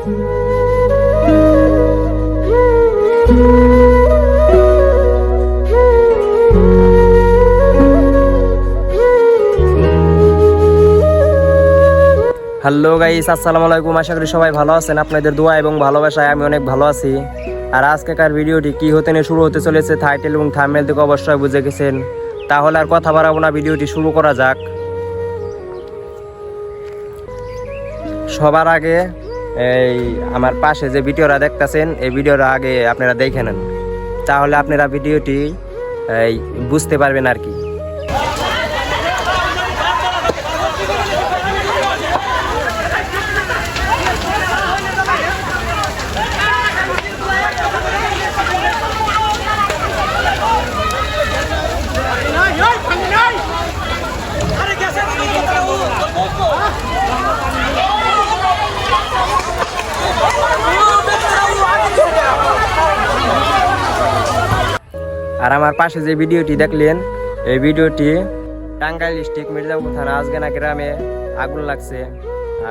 Hello guys, আসসালামু আলাইকুম। আশা করি সবাই ভালো আছেন। আপনাদের দোয়া এবং ভালোবাসায় আমি অনেক ভালো আছি। আর আজকেকার ভিডিওটি কি হতে নিয়ে শুরু হতে চলেছে থাইটেল এবং থাম্বনেল থেকে অবশ্যই বুঝে গেছেন। তাহলে আর কথা বাড়াবো না, ভিডিওটি শুরু করা যাক। সবার আগে এই আমার পাশে যে ভিডিওরা দেখতেছেন, এই ভিডিওটা আগে আপনারা দেখে নেন। তাহলে আপনারা ভিডিওটি, এই, বুঝতে পারবেন আর কি। আর আমার পাশে যে ভিডিওটি দেখলেন, এই ভিডিওটি টাঙ্গাইল ডিস্ট্রিক্ট মির্জাপুর থানা আজগানা গ্রামে আগুন লাগছে।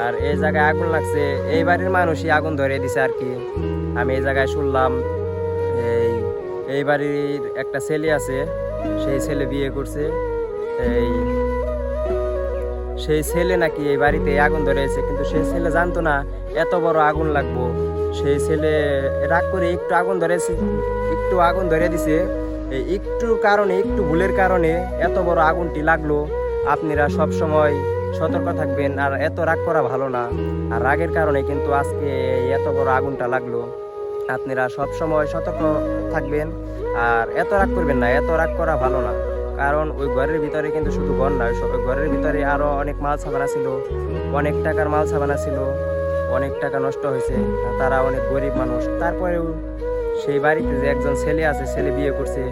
আর এই জায়গায় আগুন লাগছে, এই বাড়ির মানুষই আগুন ধরে দিছে আর কি। আমি এই জায়গায় শুনলাম, এই এই বাড়ির একটা ছেলে আছে, সেই ছেলে বিয়ে করছে। এই, সেই ছেলে নাকি এই বাড়িতে আগুন ধরেছে, কিন্তু সেই ছেলে জানতো না এত বড় আগুন লাগবো। সেই ছেলে রাগ করে একটু আগুন ধরেছে, একটু আগুন ধরে দিছে। একটু কারণে, একটু ভুলের কারণে এত বড় আগুনটি লাগল। আপনারা সব সময় সতর্ক থাকবেন আর এত রাগ করা ভালো না। আর রাগের কারণে কিন্তু আজকে এত বড় আগুনটা লাগল। আপনারা সব সময় সতর্ক থাকবেন আর এত রাগ করবেন না, এত রাগ করা ভালো না। কারণ ওই ঘরের ভিতরে কিন্তু শুধু ঘর নয় ওই ঘরের ভিতরে আরও অনেক মাল সাবানা ছিল অনেক টাকার মাল সাবানা ছিল অনেক টাকা নষ্ট হয়েছে, তারা অনেক গরিব মানুষ। তারপরেও সেই বাড়িতে যে একজন ছেলে আছে, ছেলে বিয়ে করছে,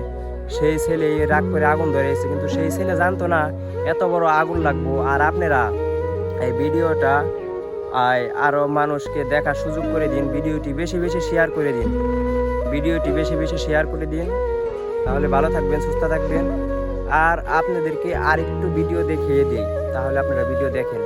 সেই ছেলে রাগ করে আগুন ধরেছে কিন্তু সেই ছেলে জানতো না এত বড় আগুন লাগবো। আর আপনারা এই ভিডিওটা আরও মানুষকে দেখার সুযোগ করে দিন, ভিডিওটি বেশি বেশি শেয়ার করে দিন। ভিডিওটি বেশি বেশি শেয়ার করে দিন। তাহলে ভালো থাকবেন, সুস্থ থাকবেন। আর আপনাদেরকে আর একটু ভিডিও দেখিয়ে দিই, তাহলে আপনারা ভিডিও দেখেন।